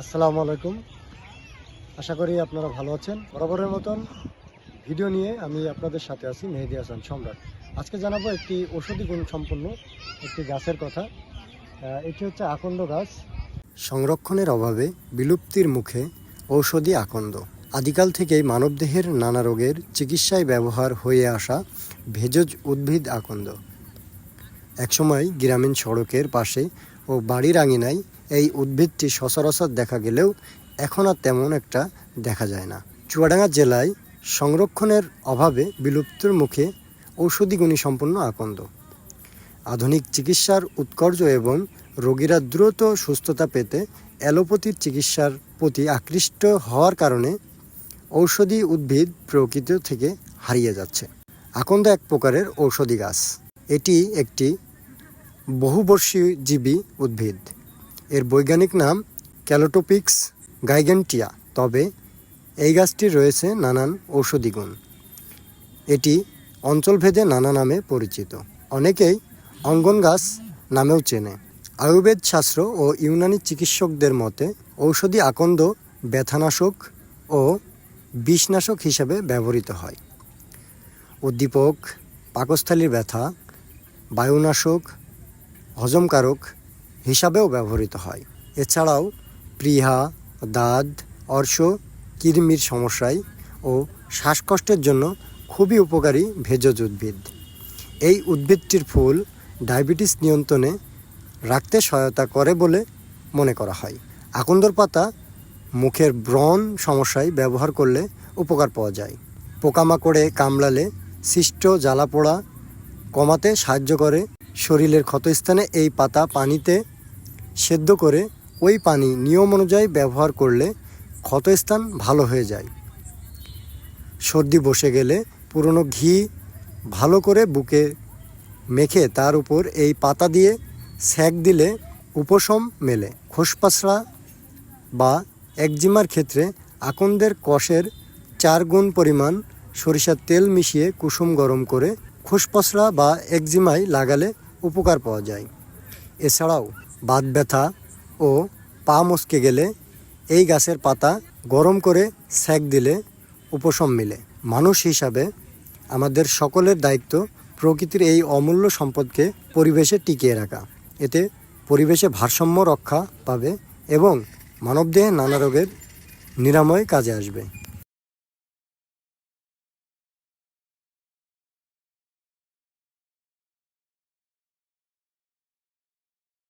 আসসালামু আলাইকুম। আশা করি আপনারা ভালো আছেন। বরাবরের মতন ভিডিও নিয়ে আমি আপনাদের সাথে আছি মেহেদি হাসান সম্রাট। আজকে জানাব একটি ঔষধি গুণ সম্পন্ন একটি গাছের কথা। এটি হচ্ছে আকন্দ গাছ। সংরক্ষণের অভাবে বিলুপ্তির মুখে ঔষধি আকন্দ। আদিকাল থেকেই মানবদেহের নানা রোগের চিকিৎসায় ব্যবহার হয়ে আসা ভেষজ উদ্ভিদ আকন্দ। একসময় গ্রামীণ সড়কের পাশে ও বাড়ির আঙিনায় এই উদ্ভিদটি সচরাচর দেখা গেলেও এখন আর তেমন একটা দেখা যায় না। চুয়াডাঙ্গা জেলায় সংরক্ষণের অভাবে বিলুপ্তির মুখে ঔষধি সম্পন্ন আকন্দ। আধুনিক চিকিৎসার উৎকর্ষ এবং রোগীরা দ্রুত সুস্থতা পেতে অ্যালোপ্যাথির চিকিৎসার প্রতি আকৃষ্ট হওয়ার কারণে ঔষধি উদ্ভিদ প্রকৃতি থেকে হারিয়ে যাচ্ছে। আকন্দ এক প্রকারের ঔষধি গাছ। এটি একটি বহুবর্ষজীবী উদ্ভিদ। এর বৈজ্ঞানিক নাম ক্যালোটোপিক্স গাইগেন্টিয়া, তবে এই গাছটির রয়েছে নানান ঔষধি গুণ এটি অঞ্চলভেদে নানা নামে পরিচিত। অনেকেই অঙ্গন গাছ নামেও চেনে। আয়ুর্বেদ শাস্ত্র ও ইউনানি চিকিৎসকদের মতে, ঔষধি আকন্দ ব্যথানাশক ও বিষনাশক হিসেবে ব্যবহৃত হয়। উদ্দীপক, পাকস্থলীর ব্যথা, বায়ুনাশক, হজমকারক হিসাবেও ব্যবহৃত হয়। এছাড়াও প্রিহা দাঁত, অর্শ কৃমির সমস্যায় ও শ্বাসকষ্টের জন্য খুবই উপকারী ভেষজ উদ্ভিদ। এই উদ্ভিদটির ফুল ডায়াবেটিস নিয়ন্ত্রণে রাখতে সহায়তা করে বলে মনে করা হয়। আকন্দর পাতা মুখের ব্রণ সমস্যায় ব্যবহার করলে উপকার পাওয়া যায়। পোকামাকড়ে কামড়ালে সৃষ্ট জ্বালা পোড়া কমাতে সাহায্য করে। শরীরের ক্ষতস্থানে এই পাতা পানিতে সেদ্ধ করে ওই পানি নিয়ম অনুযায়ী ব্যবহার করলে ক্ষতস্থান ভালো হয়ে যায়। সর্দি বসে গেলে পুরনো ঘি ভালো করে বুকে মেখে তার উপর এই পাতা দিয়ে সেক দিলে উপশম মেলে। খোসপাসড়া বা একজিমার ক্ষেত্রে আকন্দের কষের চার গুণ পরিমাণ সরিষার তেল মিশিয়ে কুসুম গরম করে খোসপসরা বা একজিমায় লাগালে উপকার পাওয়া যায়। এছাড়াও বাত ব্যথা ও পা মস্কে গেলে এই গাছের পাতা গরম করে সেক দিলে, উপশম মিলে। মানুষ হিসাবে আমাদের সকলের দায়িত্ব প্রকৃতির এই অমূল্য সম্পদকে পরিবেশে টিকিয়ে রাখা। এতে পরিবেশে ভারসাম্য রক্ষা পাবে এবং মানবদেহে নানা রোগের নিরাময় কাজে আসবে।